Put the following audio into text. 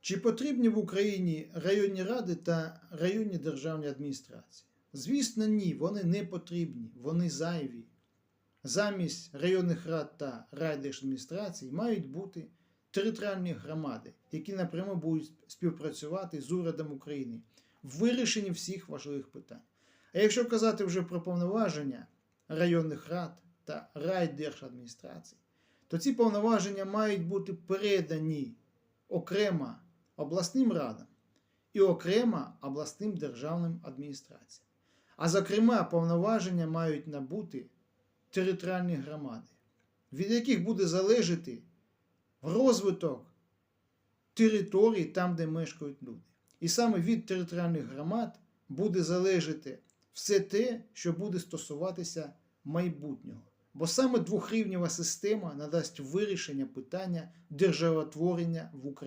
Чи потрібні в Україні районні ради та районні державні адміністрації? Звісно, ні, вони не потрібні, вони зайві. Замість районних рад та райдержадміністрацій мають бути територіальні громади, які напряму будуть співпрацювати з урядом України в вирішенні всіх важливих питань. А якщо казати вже про повноваження районних рад та райдержадміністрацій, то ці повноваження мають бути передані окремо обласним радам і окремо обласним державним адміністраціям. А зокрема, повноваження мають набути територіальні громади, від яких буде залежати розвиток територій там, де мешкають люди. І саме від територіальних громад буде залежати все те, що буде стосуватися майбутнього. Бо саме двохрівнева система надасть вирішення питання державотворення в Україні.